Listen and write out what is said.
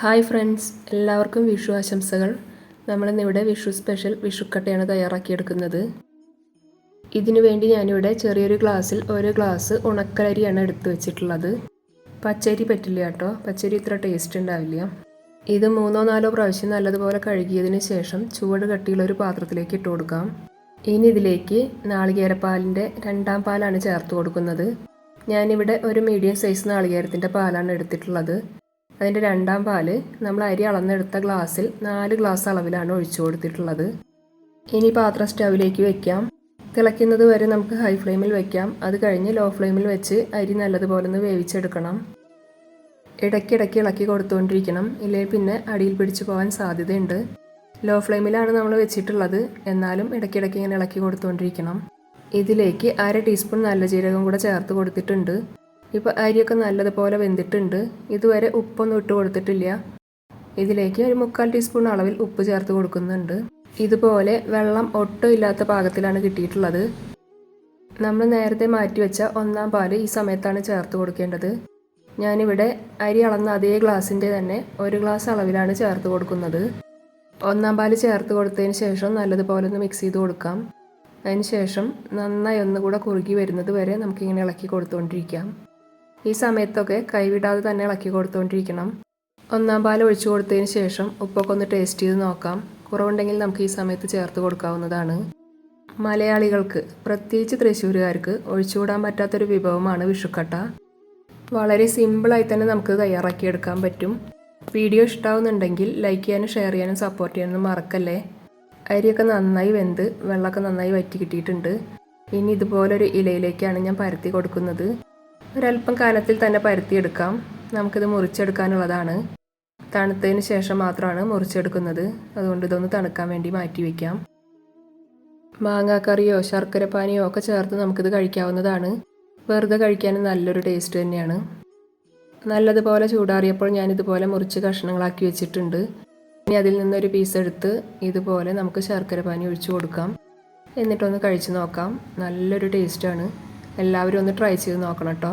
Hi friends എല്ലാവർക്കും വിഷു ആശംസകൾ. നമ്മളിന്നിവിടെ വിഷു സ്പെഷ്യൽ വിഷുക്കട്ടയാണ് തയ്യാറാക്കിയെടുക്കുന്നത്. ഇതിനു വേണ്ടി ഞാനിവിടെ ചെറിയൊരു ഗ്ലാസ്സിൽ ഒരു ഗ്ലാസ് ഉണക്കലരിയാണ് എടുത്തു വെച്ചിട്ടുള്ളത്. പച്ചരി പറ്റില്ല കേട്ടോ പച്ചരി ഇത്ര ടേസ്റ്റ് ഉണ്ടാവില്ല. ഇത് മൂന്നോ നാലോ പ്രാവശ്യം നല്ലതുപോലെ കഴുകിയതിന് ശേഷം ചുവട് കട്ടിയുള്ള ഒരു പാത്രത്തിലേക്ക് ഇട്ട് കൊടുക്കാം. ഇനി ഇതിലേക്ക് നാളികേരപ്പാലിന്റെ രണ്ടാം പാലാണ് ചേർത്ത് കൊടുക്കുന്നത്. ഞാനിവിടെ ഒരു മീഡിയം സൈസ് നാളികേരത്തിന്റെ പാലാണ് എടുത്തിട്ടുള്ളത്. അതിന്റെ രണ്ടാം പാൽ നമ്മൾ അരി അളന്നെടുത്ത ഗ്ലാസ്സിൽ നാല് ഗ്ലാസ് അളവിലാണ് ഒഴിച്ചു കൊടുത്തിട്ടുള്ളത്. ഇനി പാത്രം സ്റ്റൗവിലേക്ക് വെക്കാം. തിളയ്ക്കുന്നത് വരെ നമുക്ക് ഹൈ ഫ്ലെയിമിൽ വെക്കാം. അത് കഴിഞ്ഞ് ലോ ഫ്ലെയിമിൽ വെച്ച് അരി നല്ലതുപോലെ ഒന്ന് വേവിച്ചെടുക്കണം. ഇടയ്ക്കിടയ്ക്ക് ഇളക്കി കൊടുത്തുകൊണ്ടിരിക്കണം. ഇല്ലെങ്കിൽ പിന്നെ അടിയിൽ പിടിച്ചു പോകാൻ സാധ്യതയുണ്ട്. ലോ ഫ്ലെയിമിലാണ് നമ്മൾ വെച്ചിട്ടുള്ളത്. എന്നാലും ഇടയ്ക്കിടയ്ക്ക് ഇങ്ങനെ ഇളക്കി കൊടുത്തുകൊണ്ടിരിക്കണം. ഇതിലേക്ക് അര ടീസ്പൂൺ നല്ല ജീരകം കൂടെ ചേർത്ത് കൊടുത്തിട്ടുണ്ട്. ഇപ്പോൾ അരിയൊക്കെ നല്ലതുപോലെ വെന്തിട്ടുണ്ട്. ഇതുവരെ ഉപ്പൊന്നും ഇട്ട് കൊടുത്തിട്ടില്ല. ഇതിലേക്ക് ഒരു മുക്കാൽ ടീസ്പൂൺ അളവിൽ ഉപ്പ് ചേർത്ത് കൊടുക്കുന്നുണ്ട്. ഇതുപോലെ വെള്ളം ഒട്ടും ഇല്ലാത്ത പാകത്തിലാണ് കിട്ടിയിട്ടുള്ളത്. നമ്മൾ നേരത്തെ മാറ്റി വെച്ച ഒന്നാം പാൽ ഈ സമയത്താണ് ചേർത്ത് കൊടുക്കേണ്ടത്. ഞാനിവിടെ അരി അളന്ന അതേ ഗ്ലാസിന്റെ തന്നെ ഒരു ഗ്ലാസ് അളവിലാണ് ചേർത്ത് കൊടുക്കുന്നത്. ഒന്നാം പാൽ ചേർത്ത് കൊടുത്തതിന് ശേഷം നല്ലതുപോലെ ഒന്ന് മിക്സ് ചെയ്ത് കൊടുക്കാം. അതിന് ശേഷം നന്നായി ഒന്നുകൂടെ കുറുകി വരുന്നത് വരെ നമുക്കിങ്ങനെ ഇളക്കി കൊടുത്തുകൊണ്ടിരിക്കാം. ഈ സമയത്തൊക്കെ കൈവിടാതെ തന്നെ ഇളക്കി കൊടുത്തുകൊണ്ടിരിക്കണം ഒന്നാം പാൽ ഒഴിച്ചു കൊടുത്തതിന് ശേഷം ഉപ്പൊക്കെ ഒന്ന് ടേസ്റ്റ് ചെയ്ത് നോക്കാം. കുറവുണ്ടെങ്കിൽ നമുക്ക് ഈ സമയത്ത് ചേർത്ത് കൊടുക്കാവുന്നതാണ്. മലയാളികൾക്ക് പ്രത്യേകിച്ച് തൃശ്ശൂരുകാർക്ക് ഒഴിച്ചുകൂടാൻ പറ്റാത്തൊരു വിഭവമാണ് വിഷുക്കട്ട. വളരെ സിമ്പിളായി തന്നെ നമുക്ക് തയ്യാറാക്കിയെടുക്കാൻ പറ്റും. വീഡിയോ ഇഷ്ടാവുന്നുണ്ടെങ്കിൽ ലൈക്ക് ചെയ്യാനും ഷെയർ ചെയ്യാനും സപ്പോർട്ട് ചെയ്യാനും മറക്കല്ലേ? അരിയൊക്കെ നന്നായി വെന്ത് വെള്ളമൊക്കെ നന്നായി വറ്റി കിട്ടിയിട്ടുണ്ട്. ഇനി ഇതുപോലൊരു ഇലയിലേക്കാണ് ഞാൻ പരത്തി കൊടുക്കുന്നത്. ഒരല്പം കനത്തിൽ തന്നെ പരത്തിയെടുക്കാം. നമുക്കിത് മുറിച്ചെടുക്കാനുള്ളതാണ്. തണുത്തതിന് ശേഷം മാത്രമാണ് മുറിച്ചെടുക്കുന്നത്. അതുകൊണ്ട് ഇതൊന്ന് തണുക്കാൻ വേണ്ടി മാറ്റി വയ്ക്കാം മാങ്ങാക്കറിയോ ശർക്കര പാനിയോ ഒക്കെ ചേർത്ത് നമുക്കിത് കഴിക്കാവുന്നതാണ്. വെറുതെ കഴിക്കാനും നല്ലൊരു ടേസ്റ്റ് തന്നെയാണ്. നല്ലതുപോലെ ചൂടാറിയപ്പോൾ ഞാനിതുപോലെ മുറിച്ച് കഷ്ണങ്ങളാക്കി വെച്ചിട്ടുണ്ട്. ഇനി അതിൽ നിന്നൊരു പീസ് എടുത്ത് ഇതുപോലെ നമുക്ക് ശർക്കര പാനി ഒഴിച്ചു കൊടുക്കാം. എന്നിട്ടൊന്ന് കഴിച്ചു നോക്കാം. നല്ലൊരു ടേസ്റ്റാണ് എല്ലാവരും ഒന്ന് ട്രൈ ചെയ്ത് നോക്കണം കേട്ടോ